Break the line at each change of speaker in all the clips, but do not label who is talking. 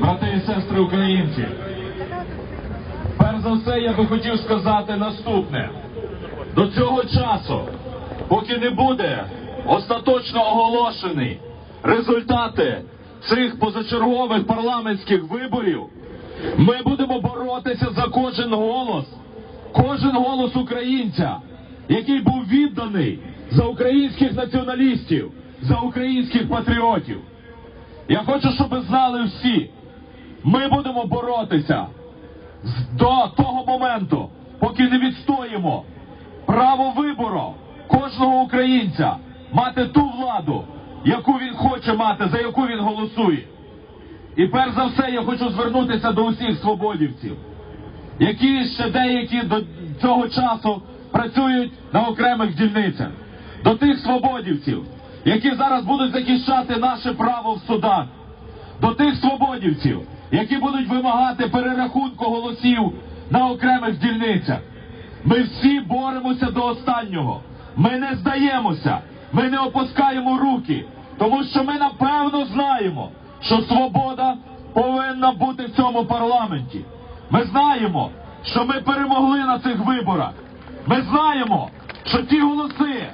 Брати і сестри українці, перш за все я би хотів сказати наступне. До цього часу, поки не буде остаточно оголошений результати цих позачергових парламентських виборів, ми будемо боротися за кожен голос, кожен голос українця, який був відданий за українських націоналістів, за українських патріотів. Я хочу, щоб ви знали всі, ми будемо боротися до того моменту, поки не відстоїмо право вибору кожного українця мати ту владу, яку він хоче мати, за яку він голосує. І перш за все я хочу звернутися до усіх свободівців, які ще деякі до цього часу працюють на окремих дільницях, до тих свободівців, які зараз будуть захищати наше право в судах, до тих свободівців, які будуть вимагати перерахунку голосів на окремих дільницях. Ми всі боремося до останнього. Ми не здаємося, ми не опускаємо руки, тому що ми напевно знаємо, що свобода повинна бути в цьому парламенті. Ми знаємо, що ми перемогли на цих виборах. Ми знаємо, що ті голоси,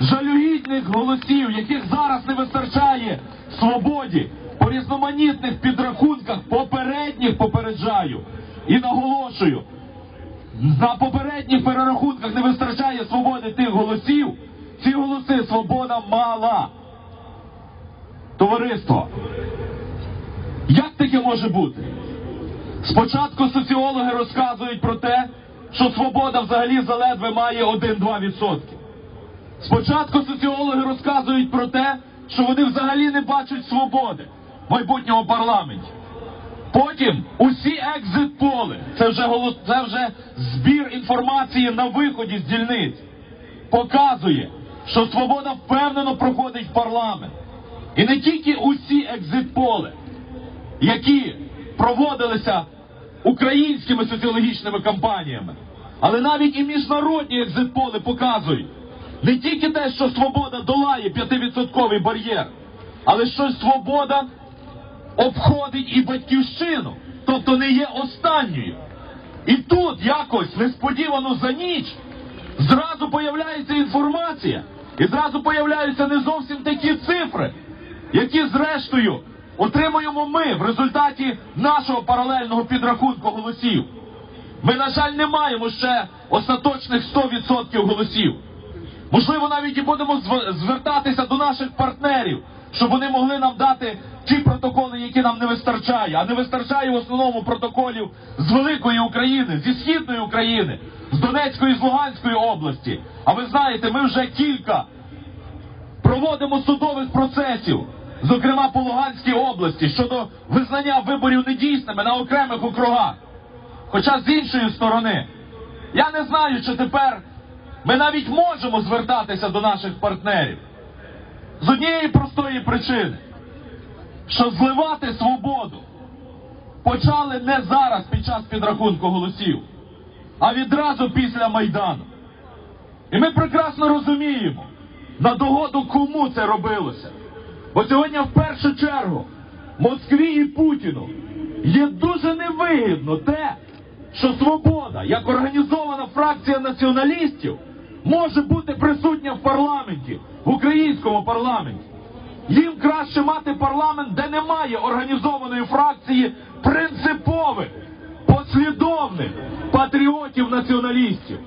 жалюгідних голосів, яких зараз не вистачає свободі, по різноманітних підрахунках попередніх попереджаю і наголошую, на попередніх перерахунках не вистачає свободи тих голосів. Ці голоси свобода мала. Товариство, як таке може бути? Спочатку соціологи розказують про те, що свобода взагалі заледве має 1-2%. Спочатку соціологи розказують про те, що вони взагалі не бачать свободи в майбутньому парламенті. Потім усі екзит-поли, це вже голос, це вже збір інформації на виході з дільниць, показує, що свобода впевнено проходить в парламент. І не тільки усі екзит-поли, які проводилися українськими соціологічними кампаніями, але навіть і міжнародні екзит-поли показують не тільки те, що свобода долає 5% бар'єр, але що свобода обходить і батьківщину, тобто не є останньою. І тут якось несподівано за ніч зразу появляється інформація, і зразу появляються не зовсім такі цифри, які зрештою отримуємо ми в результаті нашого паралельного підрахунку голосів. Ми, на жаль, не маємо ще остаточних 100% голосів. Можливо, навіть і будемо звертатися до наших партнерів, щоб вони могли нам дати ті протоколи, які нам не вистачає. А не вистачає в основному протоколів з великої України, зі східної України, з Донецької, з Луганської області. А ви знаєте, ми вже кілька проводимо судових процесів, зокрема по Луганській області, щодо визнання виборів недійсними на окремих округах. Хоча з іншої сторони, я не знаю, чи тепер ми навіть можемо звертатися до наших партнерів з однієї простої причини, що зливати свободу почали не зараз під час підрахунку голосів, а відразу після Майдану. І ми прекрасно розуміємо, на догоду кому це робилося. Бо сьогодні в першу чергу Москві і Путіну є дуже невигідно те, що свобода, як організована фракція націоналістів, може бути присутня в парламенті, в українському парламенті. Їм краще мати парламент, де немає організованої фракції принципових, послідовних патріотів-націоналістів.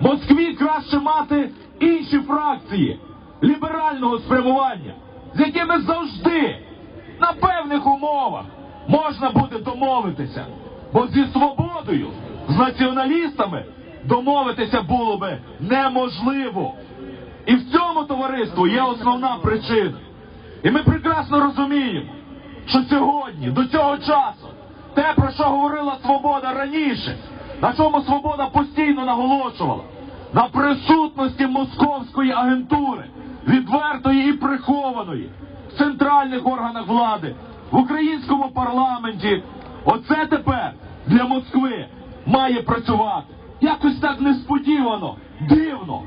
Москві краще мати інші фракції ліберального спрямування, з якими завжди на певних умовах можна буде домовитися. Бо зі свободою, з націоналістами домовитися було би неможливо. І в цьому товариству є основна причина. І ми прекрасно розуміємо, що сьогодні, до цього часу, те, про що говорила свобода раніше, на чому свобода постійно наголошувала, на присутності московської агентури, відвертої і прихованої в центральних органах влади, в українському парламенті. Оце тепер для Москви має працювати. Якось так несподівано, дивно,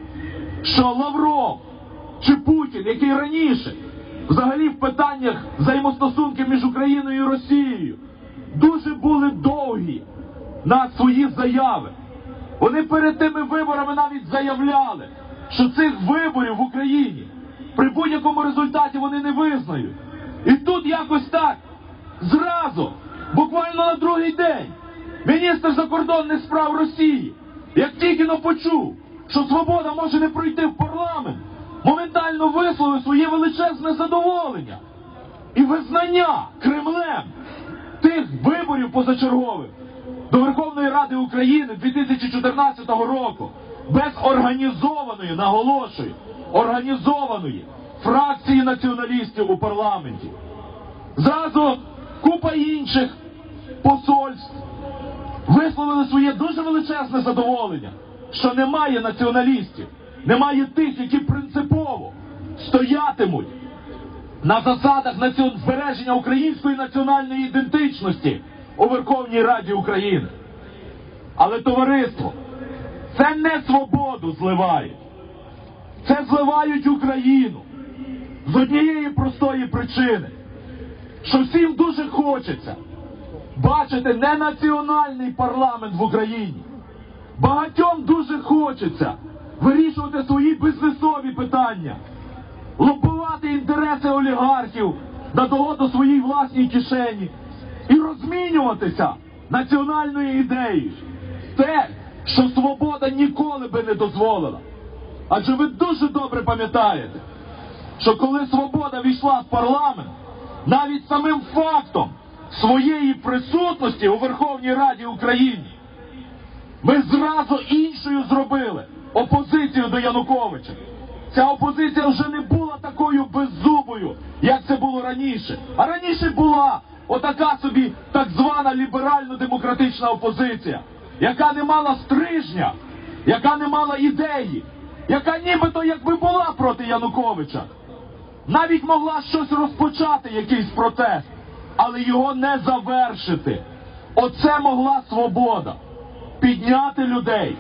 що Лавров чи Путін, який раніше взагалі в питаннях взаємостосунків між Україною і Росією дуже були довгі на свої заяви. Вони перед тими виборами навіть заявляли, що цих виборів в Україні при будь-якому результаті вони не визнають. І тут якось так, зразу, буквально на другий день, міністр закордонних справ Росії, як тільки но почув, що свобода може не пройти в парламент, моментально висловив своє величезне задоволення і визнання Кремлем тих виборів позачергових до Верховної Ради України 2014 року без організованої, наголошую, організованої фракції націоналістів у парламенті. Зразу купа інших посольств висловили своє дуже величезне задоволення, що немає націоналістів, немає тих, які принципово стоятимуть на засадах збереження української національної ідентичності у Верховній Раді України. Але товариство, це не свободу зливають, це зливають Україну з однієї простої причини, що всім дуже хочеться бачити не національний парламент в Україні. Багатьом дуже хочеться вирішувати свої бізнесові питання, лобувати інтереси олігархів на догоду своїй власній кишені і розмінюватися національною ідеєю. Те, що свобода ніколи би не дозволила. Адже ви дуже добре пам'ятаєте, що коли свобода війшла в парламент, навіть самим фактом своєї присутності у Верховній Раді України, ми зразу іншою зробили опозицію до Януковича. Ця опозиція вже не була такою беззубою, як це було раніше. А раніше була отака собі так звана ліберально-демократична опозиція, яка не мала стрижня, яка не мала ідеї, яка нібито якби була проти Януковича. Навіть могла щось розпочати, якийсь протест, але його не завершити. Оце могла свобода. Підняти людей,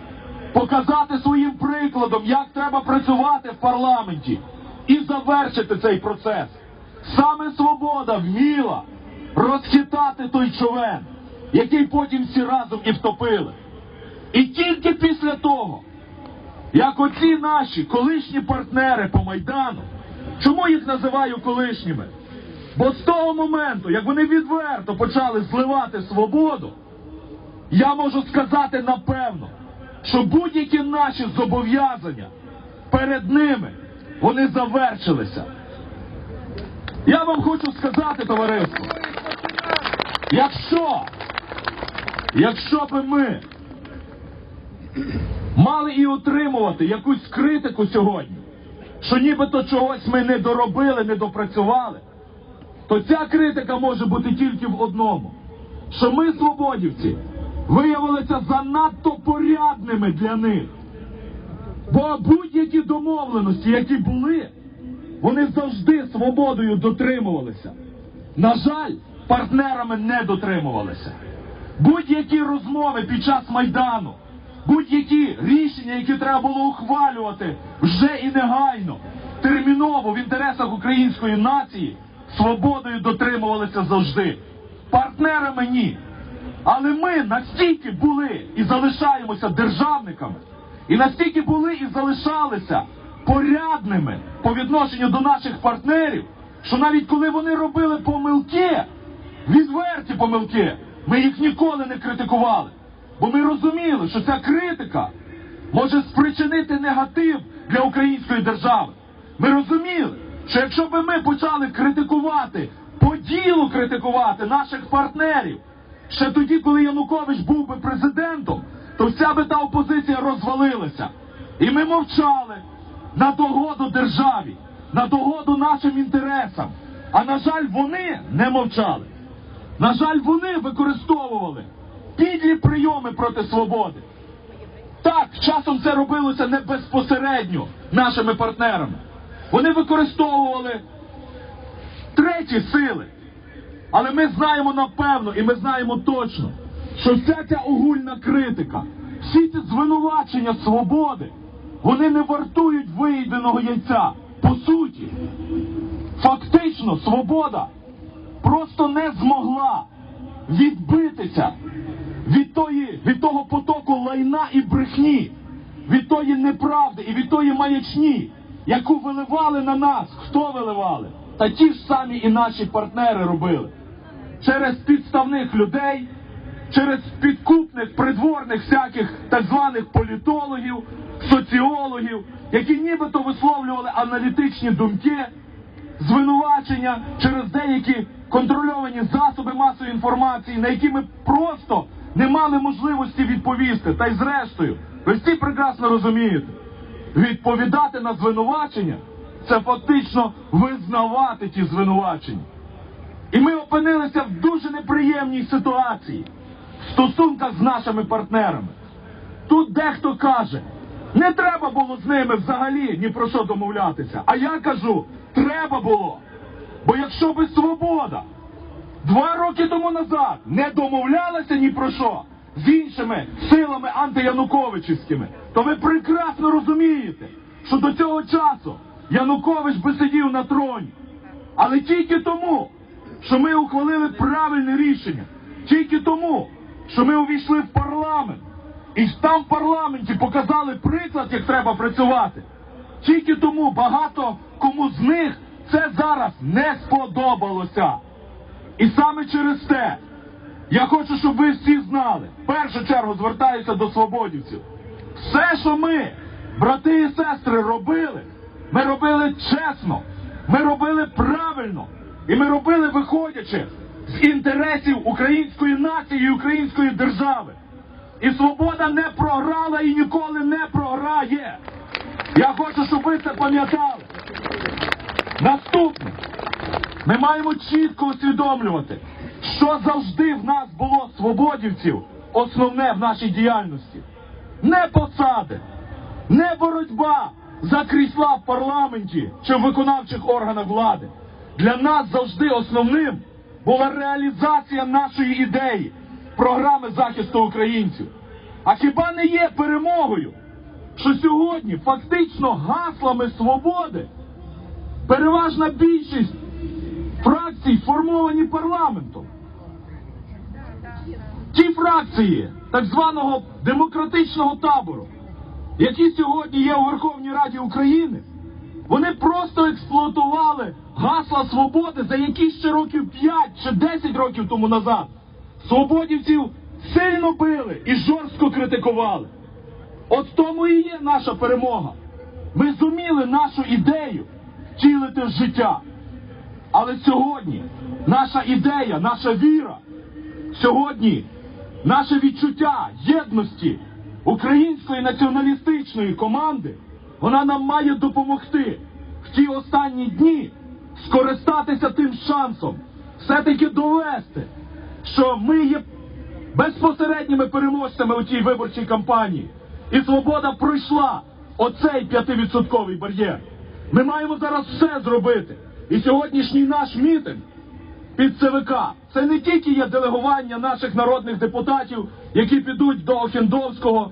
показати своїм прикладом, як треба працювати в парламенті, і завершити цей процес. Саме свобода вміла розхитати той човен, який потім всі разом і втопили. І тільки після того, як оці наші колишні партнери по Майдану, чому їх називаю колишніми? Бо з того моменту, як вони відверто почали зливати свободу, я можу сказати напевно, що будь-які наші зобов'язання перед ними вони завершилися. Я вам хочу сказати, товариство, якщо, якщо би ми мали і отримувати якусь критику сьогодні, що нібито чогось ми не доробили, не допрацювали, то ця критика може бути тільки в одному: що ми, свободівці, виявилися занадто порядними для них. Бо будь-які домовленості, які були, вони завжди свободою дотримувалися. На жаль, партнерами не дотримувалися. Будь-які розмови під час Майдану, будь-які рішення, які треба було ухвалювати вже і негайно, терміново в інтересах української нації, свободою дотримувалися завжди. Партнерами ні. Але ми настільки були і залишаємося державниками, і настільки були і залишалися порядними по відношенню до наших партнерів, що навіть коли вони робили помилки, відверті помилки, ми їх ніколи не критикували. Бо ми розуміли, що ця критика може спричинити негатив для української держави. Ми розуміли, що якщо би ми почали критикувати, по ділу критикувати наших партнерів, ще тоді, коли Янукович був би президентом, то вся би та опозиція розвалилася. І ми мовчали на догоду державі, на догоду нашим інтересам. А на жаль, вони не мовчали. На жаль, вони використовували підлі прийоми проти свободи. Так, часом це робилося не безпосередньо нашими партнерами. Вони використовували треті сили. Але ми знаємо напевно і ми знаємо точно, що вся ця огульна критика, всі ці звинувачення свободи, вони не вартують виїденого яйця. По суті, фактично свобода просто не змогла відбитися від, тої, від того потоку лайна і брехні, від тої неправди і від тої маячні, яку виливали на нас. Хто виливали? Та ті ж самі і наші партнери робили. Через підставних людей, через підкупних придворних всяких так званих політологів, соціологів, які нібито висловлювали аналітичні думки, звинувачення через деякі контрольовані засоби масової інформації, на які ми просто не мали можливості відповісти. Та й зрештою, ви всі прекрасно розумієте, відповідати на звинувачення це фактично визнавати ті звинувачення. І ми опинилися в дуже неприємній ситуації в стосунках з нашими партнерами. Тут дехто каже, не треба було з ними взагалі ні про що домовлятися. А я кажу, треба було. Бо якщо би свобода два роки тому назад не домовлялася ні про що з іншими силами антиянуковичівськими, то ви прекрасно розумієте, що до цього часу Янукович би сидів на троні. Але тільки тому, що ми ухвалили правильне рішення, тільки тому, що ми увійшли в парламент, і там в парламенті показали приклад, як треба працювати. Тільки тому багато кому з них це зараз не сподобалося. І саме через те я хочу, щоб ви всі знали. В першу чергу звертаюся до свободівців. Все, що ми, брати і сестри, робили, ми робили чесно, ми робили правильно, і ми робили виходячи з інтересів української нації і української держави. І свобода не програла і ніколи не програє. Я хочу, щоб ви це пам'ятали. Наступне. Ми маємо чітко усвідомлювати, що завжди в нас було свободівців, основне в нашій діяльності. Не посади, не боротьба за крісла в парламенті чи в виконавчих органах влади. Для нас завжди основним була реалізація нашої ідеї, програми захисту українців. А хіба не є перемогою, що сьогодні фактично гаслами свободи переважна більшість фракцій формовані парламентом. Ті фракції так званого демократичного табору, які сьогодні є у Верховній Раді України, вони просто експлуатували гасла свободи, за які ще років 5 чи 10 років тому назад свободівців сильно били і жорстко критикували. От тому і є наша перемога. Ми зуміли нашу ідею втілити життя. Але сьогодні наша ідея, наша віра, сьогодні наше відчуття єдності української націоналістичної команди, вона нам має допомогти в ті останні дні скористатися тим шансом, все-таки довести, що ми є безпосередніми переможцями у тій виборчій кампанії. І свобода пройшла оцей п'ятивідсотковий бар'єр. Ми маємо зараз все зробити. І сьогоднішній наш мітинг під ЦВК це не тільки є делегування наших народних депутатів, які підуть до Охендовського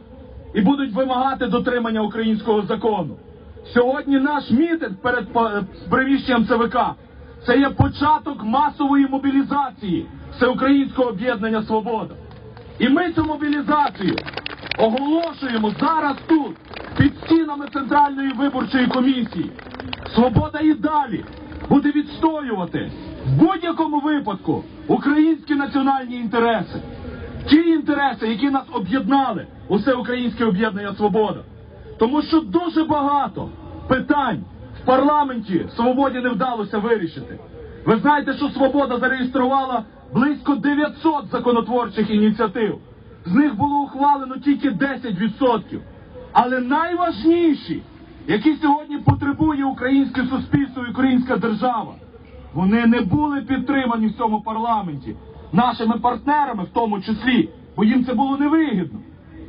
і будуть вимагати дотримання українського закону. Сьогодні наш мітинг перед приміщенням ЦВК це є початок масової мобілізації Всеукраїнського об'єднання Свобода. І ми цю мобілізацію оголошуємо зараз тут, під стінами Центральної виборчої комісії. Свобода і далі буде відстоювати в будь-якому випадку українські національні інтереси. Ті інтереси, які нас об'єднали, усе українське об'єднання Свобода. Тому що дуже багато питань в парламенті свободі не вдалося вирішити. Ви знаєте, що свобода зареєструвала близько 900 законотворчих ініціатив. З них було ухвалено тільки 10%. Але найважніші, які сьогодні потребує українське суспільство і українська держава, вони не були підтримані в цьому парламенті нашими партнерами, в тому числі, бо їм це було невигідно.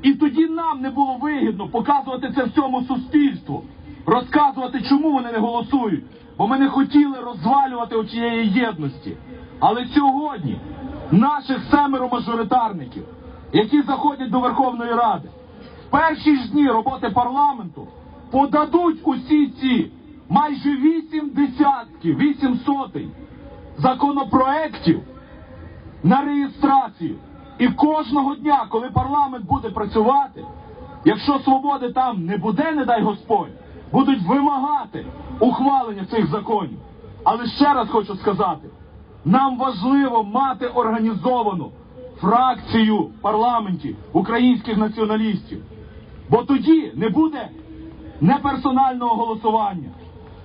І тоді нам не було вигідно показувати це всьому суспільству, розказувати, чому вони не голосують, бо ми не хотіли розвалювати оцієї єдності. Але сьогодні наших семеро мажоритарників, які заходять до Верховної Ради, в перші ж дні роботи парламенту подадуть усі ці майже вісім десятків, вісім сотень законопроєктів на реєстрацію. І кожного дня, коли парламент буде працювати, якщо свободи там не буде, не дай Господь, будуть вимагати ухвалення цих законів. Але ще раз хочу сказати: нам важливо мати організовану фракцію в парламенті українських націоналістів. Бо тоді не буде неперсонального голосування,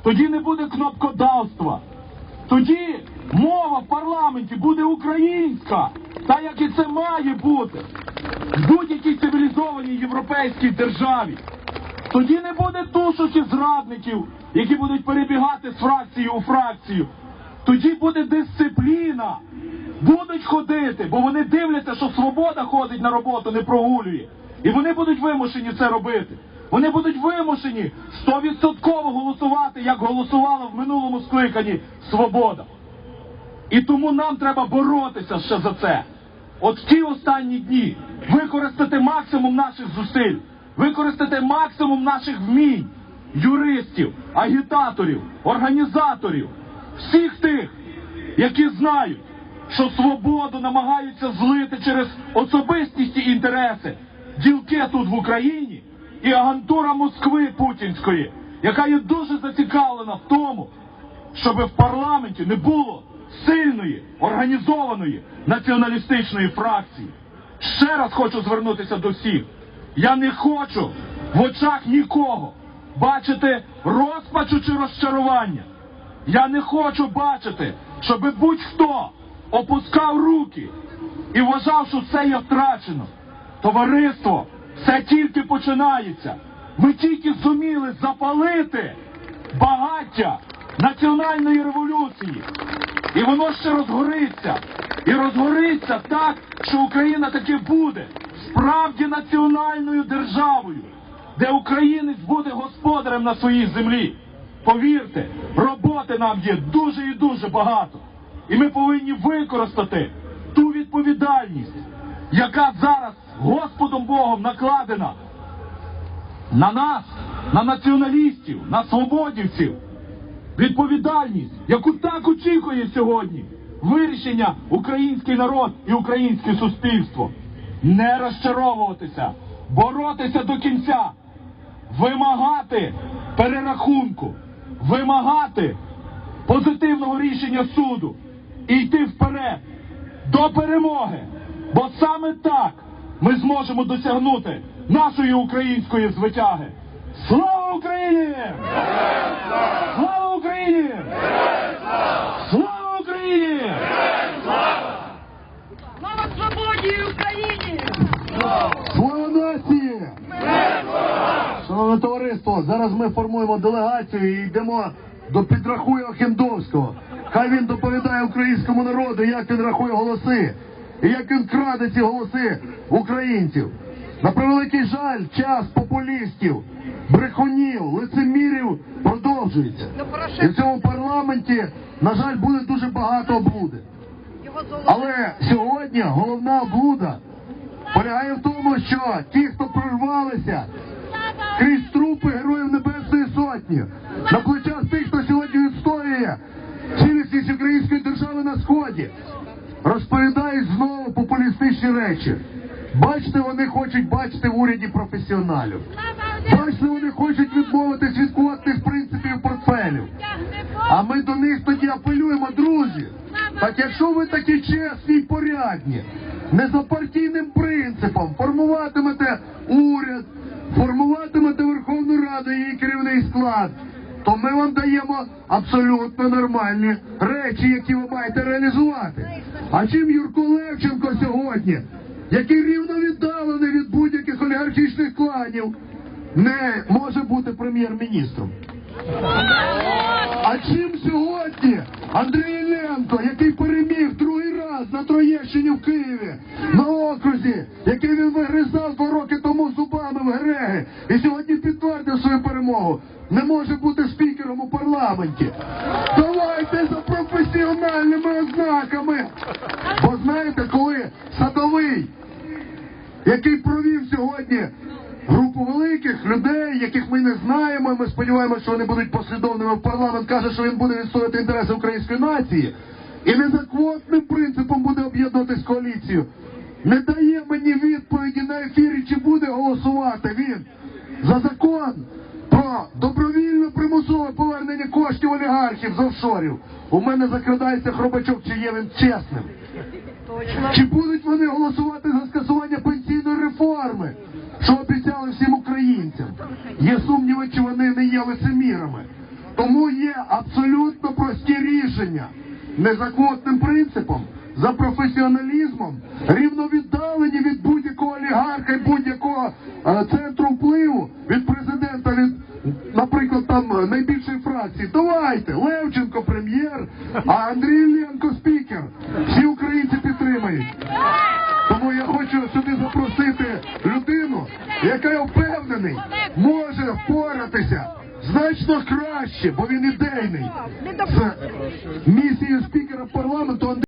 тоді не буде кнопкодавства, тоді мова в парламенті буде українська, та як і це має бути в будь-якій цивілізованій європейській державі. Тоді не буде і зрадників, які будуть перебігати з фракції у фракцію. Тоді буде дисципліна. Будуть ходити, бо вони дивляться, що свобода ходить на роботу, не прогулює. І вони будуть вимушені це робити. Вони будуть вимушені стовідсотково голосувати, як голосувала в минулому скликанні свобода. І тому нам треба боротися ще за це. От ті останні дні використати максимум наших зусиль, використати максимум наших вмінь, юристів, агітаторів, організаторів, всіх тих, які знають, що свободу намагаються злити через особистісті інтереси, ділки тут в Україні і агентура Москви Путінської, яка є дуже зацікавлена в тому, щоб в парламенті не було сильної, організованої націоналістичної фракції. Ще раз хочу звернутися до всіх. Я не хочу в очах нікого бачити розпачу чи розчарування. Я не хочу бачити, щоб будь-хто опускав руки і вважав, що все є втрачено. Товариство, все тільки починається. Ми тільки зуміли запалити багаття національної революції. І воно ще розгориться. І розгориться так, що Україна таки буде справді національною державою, де українець буде господарем на своїй землі. Повірте, роботи нам є дуже і дуже багато. І ми повинні використати ту відповідальність, яка зараз Господом Богом накладена на нас, на націоналістів, на свободівців. Відповідальність, яку так очікує сьогодні вирішення український народ і українське суспільство. Не розчаровуватися, боротися до кінця, вимагати перерахунку, вимагати позитивного рішення суду і йти вперед до перемоги. Бо саме так ми зможемо досягнути нашої української звитяги. Слава Україні! Слава Україні! Слава Україні!
Слава свободі Україні!
Слава нації! Шановне товариство, зараз ми формуємо делегацію і йдемо до підрахує Охендовського. Хай він доповідає українському народу, як він рахує голоси, і як він краде ці голоси українців. На превеликий жаль, час популістів, брехунів, лицемірів продовжується. І в цьому парламенті, на жаль, буде дуже багато облуди. Але сьогодні головна облуда полягає в тому, що ті, хто прорвалися крізь трупи героїв Небесної Сотні, на плечах тих, хто сьогодні відстоює цілісність української держави на сході, розповідають знову популістичні речі. Бачите, вони хочуть бачити в уряді професіоналів. Бачите, вони хочуть відмовитись від квотних принципів портфелів. А ми до них тоді апелюємо, друзі. Так якщо ви такі чесні й порядні, не за партійним принципом формуватимете уряд, формуватимете Верховну Раду і її керівний склад, то ми вам даємо абсолютно нормальні речі, які ви маєте реалізувати. А чим Юрко Левченко сьогодні, який рівно віддалений від будь-яких олігархічних кланів, не може бути прем'єр-міністром? А чим сьогодні Андрій Іллєнко, який переміг Троєщині в Києві, на окрузі, який він вигризав два роки тому зубами в Греги, і сьогодні підтвердив свою перемогу, не може бути спікером у парламенті. Давайте за професіональними ознаками. Бо знаєте, коли садовий, який провів сьогодні групу великих людей, яких ми не знаємо. Ми сподіваємося, що вони будуть послідовними. в Парламент каже, що він буде відстоювати інтереси української нації. І не за квотним принципом буде об'єднуватись коаліцію. Не дає мені відповіді на ефірі, чи буде голосувати він за закон про добровільне примусове повернення коштів олігархів з офшорів. У мене закрадається хробачок, чи є він чесним. Чи будуть вони голосувати за скасування пенсійної реформи, що обіцяли всім українцям? Є сумніви, чи вони не є лицемірами. Тому є абсолютно прості рішення. Не за квотним принципом, за професіоналізмом, рівно віддалені від будь-якого олігарха і будь-якого е, центру впливу, від президента, від, наприклад, там е, найбільшої фракції. Давайте, Левченко прем'єр, а Андрій Іллєнко спікер. Всі українці підтримають. Тому я хочу сюди запросити людину, яка впевнений, може впоратися безперечно краще, бо він ідейний. Це місія спікера парламенту.